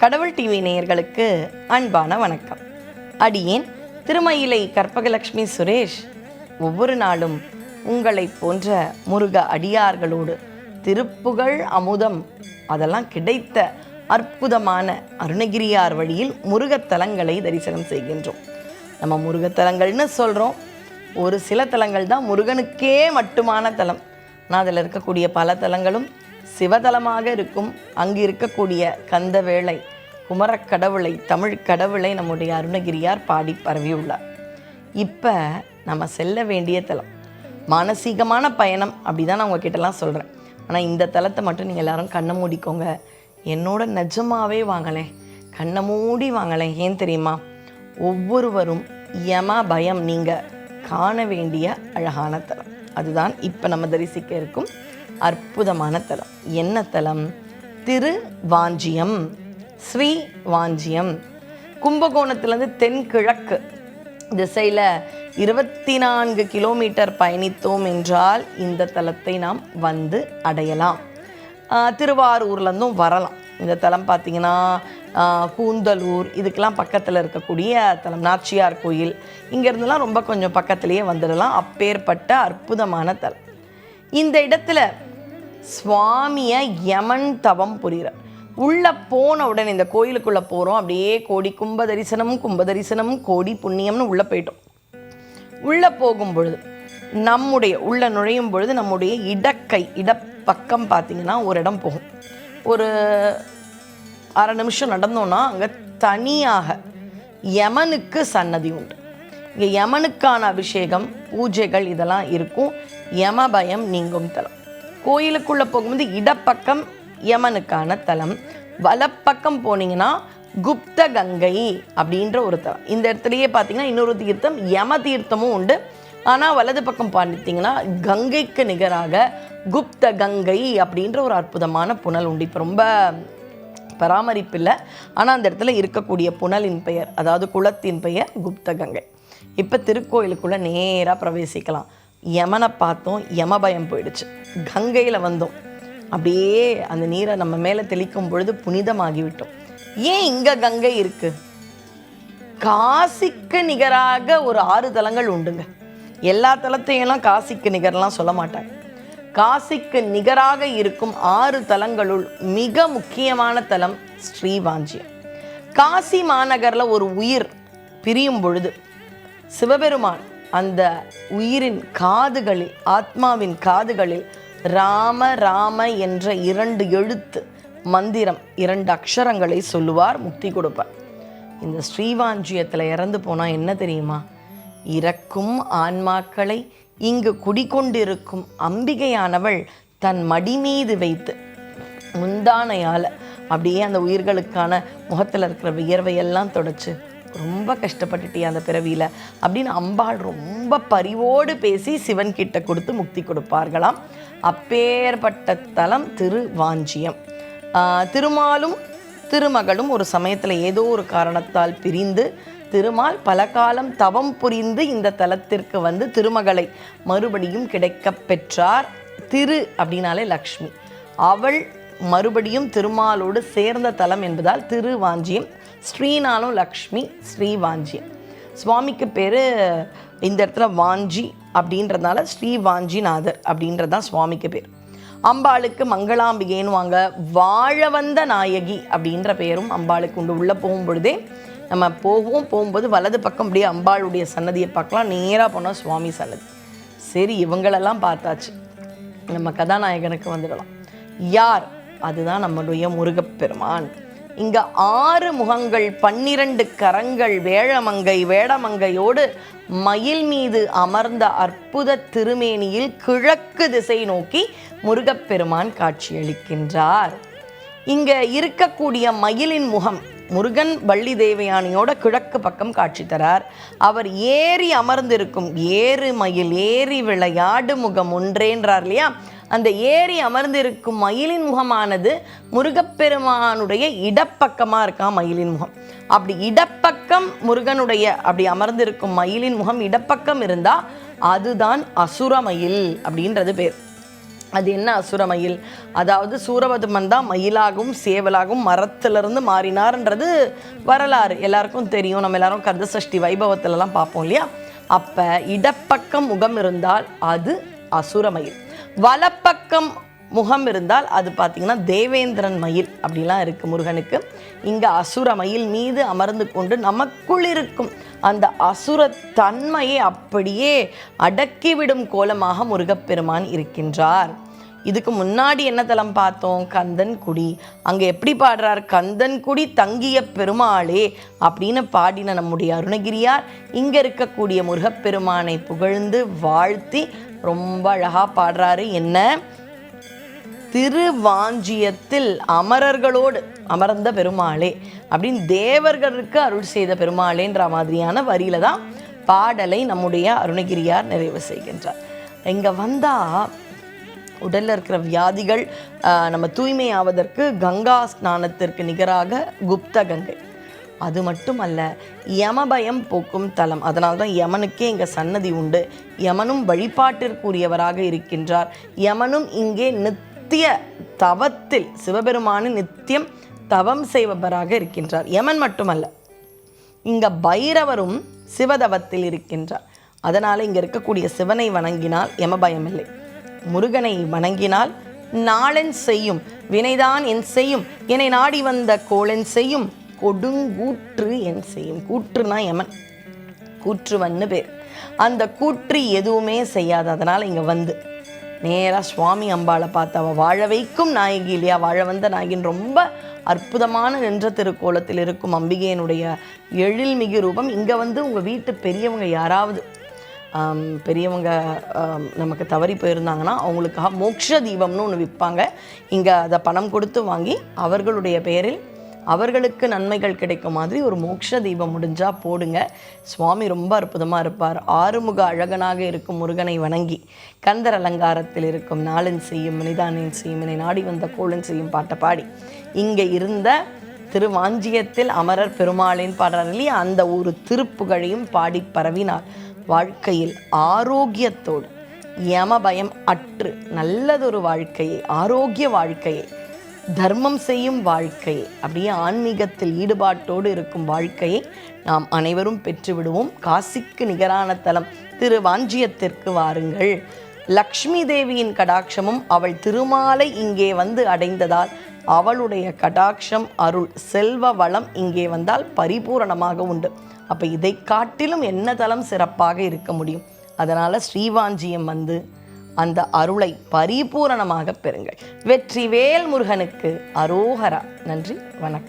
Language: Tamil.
கடவுள் டிவி நேயர்களுக்கு அன்பான வணக்கம். அடியேன் திருமயிலை கற்பகலட்சுமி சுரேஷ். ஒவ்வொரு நாளும் உங்களை போன்ற முருக அடியார்களோடு திருப்புகழ் அமுதம் அதெல்லாம் கிடைத்த அற்புதமான அருணகிரியார் வழியில் முருகத்தலங்களை தரிசனம் செய்கின்றோம். நம்ம முருகத்தலங்கள்னு சொல்கிறோம் ஒரு சில தலங்கள் தான் முருகனுக்கே மட்டுமான தலம். ஆனால் அதில் இருக்கக்கூடிய பல தலங்களும் சிவதலமாக இருக்கும் அங்கு இருக்கக்கூடிய கந்தவேளை குமரக் கடவுளை தமிழ் கடவுளை நம்முடைய அருணகிரியார் பாடி பரவியுள்ளார். இப்போ நம்ம செல்ல வேண்டிய தலம். மானசீகமான பயணம் அப்படி தான் நான் உங்ககிட்டலாம் சொல்கிறேன் ஆனால் இந்த தலத்தை மட்டும் நீங்கள் எல்லாரும் கண்ணை மூடிக்கோங்க. என்னோட நிஜமாகவே வாங்கலை கண்ணை மூடி வாங்கலை ஏன் தெரியுமா? ஒவ்வொருவரும் யம பயம் நீங்கள் காண வேண்டிய அழகான தலம். அதுதான் இப்போ நம்ம தரிசிக்க இருக்கும் அற்புதமான தலம். என்ன தலம்? திரு வாஞ்சியம் ஸ்ரீ வாஞ்சியம் கும்பகோணத்துலேருந்து தென்கிழக்கு திசையில் இருபத்தி நான்கு கிலோமீட்டர் பயணித்தோம் என்றால் இந்த தலத்தை நாம் வந்து அடையலாம். திருவாரூர்லேருந்தும் வரலாம். இந்த தலம் பார்த்திங்கன்னா கூந்தலூர் இதுக்கெல்லாம் பக்கத்தில் இருக்கக்கூடிய தலம் நாச்சியார் கோயில். இங்கேருந்துலாம் ரொம்ப கொஞ்சம் பக்கத்துலேயே வந்துடலாம். அப்பேற்பட்ட அற்புதமான தலம். இந்த இடத்துல சுவாமியை யமன் தவம் புரிகிறார். உள்ளே போன உடனே இந்த கோயிலுக்குள்ளே போகிறோம் அப்படியே கோடி கும்ப தரிசனம் கும்ப தரிசனம் கோடி புண்ணியம்னு உள்ளே போயிட்டோம். உள்ளே போகும் பொழுது நம்முடைய உள்ளே நுழையும் பொழுது நம்முடைய இடக்கை இடப்பக்கம் பார்த்திங்கன்னா ஒரு இடம் போகும். ஒரு அரை நிமிஷம் நடந்தோன்னா அங்கே தனியாக யமனுக்கு சன்னதி உண்டு. இங்கே யமனுக்கான அபிஷேகம் பூஜைகள் இதெல்லாம் இருக்கும். யம பயம் நீங்கும் தலம். கோயிலுக்குள்ளே போகும்போது இடப்பக்கம் யமனுக்கான தலம் வலப்பக்கம் போனீங்கன்னா குப்த கங்கை அப்படின்ற ஒரு தலம். இந்த இடத்துலையே பார்த்தீங்கன்னா இன்னொரு தீர்த்தம் யம தீர்த்தமும் உண்டு. ஆனால் வலது பக்கம் பார்த்தீங்கன்னா கங்கைக்கு நிகராக குப்த கங்கை அப்படின்ற ஒரு அற்புதமான புனல் உண்டு. இப்போ ரொம்ப பராமரிப்பு இல்லை. ஆனால் அந்த இடத்துல இருக்கக்கூடிய புனலின் பெயர் அதாவது குளத்தின் பெயர் குப்த கங்கை. இப்போ திருக்கோயிலுக்குள்ளே நேராக பிரவேசிக்கலாம். யமனை பார்த்தோம் யம பயம் போயிடுச்சு. கங்கையில் வந்தோம். அப்படியே அந்த நீரை நம்ம மேலே தெளிக்கும் பொழுது புனிதமாகிவிட்டோம். ஏன் இங்கே கங்கை இருக்குது காசிக்கு நிகராக ஒரு ஆறு தலங்கள் உண்டுங்க. எல்லா தலத்தையெல்லாம் காசிக்கு நிகர்லாம் சொல்ல மாட்டாங்க. காசிக்கு நிகராக இருக்கும் ஆறு தலங்களுள் மிக முக்கியமான தலம் ஸ்ரீவாஞ்சியம். காசி மாநகரில் ஒரு உயிர் பிரியும் பொழுது சிவபெருமான் அந்த உயிரின் காதுகளில் ஆத்மாவின் காதுகளில் ராம ராம என்ற இரண்டு எழுத்து மந்திரம் இரண்டு அக்ஷரங்களை சொல்லுவார் முக்தி கொடுப்பார். இந்த ஸ்ரீவாஞ்சியத்தில் இறந்து போனால் என்ன தெரியுமா? இறக்கும் ஆன்மாக்களை இங்கு குடிக்கொண்டிருக்கும் அம்பிகையானவள் தன் மடி மீது வைத்து முந்தானையால் அப்படியே அந்த உயிர்களுக்கான முகத்தில் இருக்கிற வியர்வையெல்லாம் தொடச்சு ரொம்ப கஷ்டப்பட்டுட்டியா அந்த பிறவியில்? அப்படின்னு அம்பாள் ரொம்ப பரிவோடு பேசி சிவன் கிட்ட கொடுத்து முக்தி கொடுப்பார்களாம். அப்பேற்பட்ட தலம் திருவாஞ்சியம். திருமாலும் திருமகளும் ஒரு சமயத்தில் ஏதோ ஒரு காரணத்தால் பிரிந்து திருமால் பல காலம் தவம் புரிந்து இந்த தலத்திற்கு வந்து திருமகளை மறுபடியும் கிடைக்கப் பெற்றார். திரு அப்படின்னாலே லக்ஷ்மி. அவள் மறுபடியும் திருமாலோடு சேர்ந்த தலம் என்பதால் திருவாஞ்சியம். ஸ்ரீனாலும் லக்ஷ்மி ஸ்ரீவாஞ்சியம். சுவாமிக்கு பேர் இந்த இடத்துல வாஞ்சி அப்படின்றதுனால ஸ்ரீ வாஞ்சிநாதர் அப்படின்றது தான் சுவாமிக்கு பேர். அம்பாளுக்கு மங்களாம்பிகைன்னு வாங்க வாழ வந்த நாயகி அப்படின்ற பெயரும் அம்பாளுக்கு உண்டு. உள்ளே போகும் பொழுதே நம்ம போகும் போகும்போது வலது பக்கம் அப்படியே அம்பாளுடைய சன்னதியை பார்க்கலாம். நேராக போனால் சுவாமி சன்னதி. சரி இவங்களெல்லாம் பார்த்தாச்சு. நம்ம கதாநாயகனுக்கு வந்துடலாம். யார்? அதுதான் நம்மளுடைய முருகப்பெருமான். இங்க ஆறு முகங்கள் பன்னிரண்டு கரங்கள் வேழமங்கை வேடமங்கையோடு மயில் மீது அமர்ந்த அற்புத திருமேனியில் கிழக்கு திசை நோக்கி முருகப்பெருமான் காட்சியளிக்கின்றார். இங்க இருக்கக்கூடிய மயிலின் முகம் முருகன் வள்ளி தேவயானியோட கிழக்கு பக்கம் காட்சி தரார். அவர் ஏறி அமர்ந்திருக்கும் ஏறு மயில் ஏறி விளையாடு முகம் ஒன்றேன்றார் இல்லையா? அந்த ஏறி அமர்ந்திருக்கும் மயிலின் முகமானது முருகப்பெருமானுடைய இடப்பக்கமாக இருக்கான் மயிலின் முகம். அப்படி இடப்பக்கம் முருகனுடைய அப்படி அமர்ந்திருக்கும் மயிலின் முகம் இடப்பக்கம் இருந்தால் அதுதான் அசுரமயில் அப்படின்றது பேர். அது என்ன அசுரமயில் அதாவது சூரபதுமன் தான் மயிலாகவும் சேவலாகவும் மரத்திலிருந்து மாறினார்ன்றது வரலாறு. எல்லாருக்கும் தெரியும். நம்ம எல்லாரும் கந்த சஷ்டி வைபவத்திலலாம் பார்ப்போம் இல்லையா? அப்போ இடப்பக்கம் முகம் இருந்தால் அது அசுரமயில் வலப்பக்கம் முகம் இருந்தால் அது பார்த்தீங்கன்னா தேவேந்திரன் மயில் அப்படிலாம் இருக்குது முருகனுக்கு. இங்கே அசுர மயில் மீது அமர்ந்து கொண்டு நமக்குள் இருக்கும் அந்த அசுர தன்மையை அப்படியே அடக்கிவிடும் கோலமாக முருகப்பெருமான் இருக்கின்றார். இதுக்கு முன்னாடி என்ன தலம் பார்த்தோம்? கந்தன் குடி. அங்கே எப்படி பாடுறார்? கந்தன் குடி தங்கிய பெருமாளே அப்படின்னு பாடின நம்முடைய அருணகிரியார் இங்கே இருக்கக்கூடிய முருகப்பெருமானை புகழ்ந்து வாழ்த்தி ரொம்ப அழகாக பாடுறாரு. என்ன? திருவாஞ்சியத்தில் அமரர்களோடு அமர்ந்த பெருமாளே அப்படின்னு தேவர்களுக்கு அருள் செய்த பெருமாளேன்ற மாதிரியான வரியில தான் பாடலை நம்முடைய அருணகிரியார் நிறைவு செய்கின்றார். இங்கே வந்தால் உடலில் இருக்கிற வியாதிகள் நம்ம தூய்மையாவதற்கு கங்கா ஸ்நானத்திற்கு நிகராக குப்த கங்கை. அது மட்டும் அல்ல யமபயம் போக்கும் தலம். அதனால்தான் யமனுக்கே இங்கே சன்னதி உண்டு. யமனும் வழிபாட்டிற்குரியவராக இருக்கின்றார். யமனும் இங்கே நித்திய தவத்தில் சிவபெருமானு நித்தியம் தவம் செய்பவராக இருக்கின்றார். யமன் மட்டுமல்ல இங்க பைரவரும் சிவதவத்தில் இருக்கின்றார். அதனால் இங்கே இருக்கக்கூடிய சிவனை வணங்கினால் யமபயம் இல்லை. முருகனை வணங்கினால் நாளென் செய்யும் வினைதான் என் செய்யும் என்னை நாடி வந்த கோளன் செய்யும் கொடுங்கூற்று என் செய்யும். கூற்றுனா யமன் கூற்றுவன்னு பேர். அந்த கூற்று எதுவுமே செய்யாது. அதனால் இங்கே வந்து. நேராக சுவாமி அம்பாளை பார்த்து அவள் வாழ வைக்கும் நாயகி இல்லையா? வாழ வந்த நாயகின் ரொம்ப அற்புதமான நின்ற திருக்கோலத்தில் இருக்கும் அம்பிகையினுடைய எழில்மிகு ரூபம். இங்கே வந்து உங்கள் வீட்டு பெரியவங்க யாராவது பெரியவங்க நமக்கு தவறி போயிருந்தாங்கன்னா அவங்களுக்காக மோக்ஷ தீபம்னு ஒன்று விற்பாங்க இங்கே அதை பணம் கொடுத்து வாங்கி அவர்களுடைய பெயரில் அவர்களுக்கு நன்மைகள் கிடைக்கும் மாதிரி ஒரு மோட்ச தீபம் முடிஞ்சால் போடுங்க. சுவாமி ரொம்ப அற்புதமாக இருப்பார். ஆறுமுக அழகனாக இருக்கும் முருகனை வணங்கி கந்தர் அலங்காரத்தில் இருக்கும் நாளன் செய்யும் மனிதானின் செய்யும் என்னை நாடி வந்த கோளன் செய்யும் பாட்டை பாடி. இங்கே இருந்த திருவாஞ்சியத்தில் அமரர் பெருமாளின் பாடுறார் அந்த ஒரு திருப்புகழையும் பாடி பரவினார். வாழ்க்கையில் ஆரோக்கியத்தோடு யமபயம் அற்று நல்லதொரு வாழ்க்கையை ஆரோக்கிய வாழ்க்கையை தர்மம் செய்யும் வாழ்க்கை அப்படியே ஆன்மீகத்தில் ஈடுபாட்டோடு இருக்கும் வாழ்க்கையை நாம் அனைவரும் பெற்றுவிடுவோம். காசிக்கு நிகரான தலம் திருவாஞ்சியத்திற்கு வாருங்கள். லக்ஷ்மி தேவியின் கடாட்சமும் அவள் திருமாலை இங்கே வந்து அடைந்ததால் அவளுடைய கடாட்சம் அருள் செல்வ வளம் இங்கே வந்தால் பரிபூரணமாக உண்டு. அப்போ இதை காட்டிலும் என்ன தலம் சிறப்பாக இருக்க முடியும்? அதனால் ஸ்ரீவாஞ்சியம் வந்து அந்த அருளை பரிபூரணமாக பெறுங்கள். வெற்றி வேல் முருகனுக்கு அரோகரா. நன்றி வணக்கம்.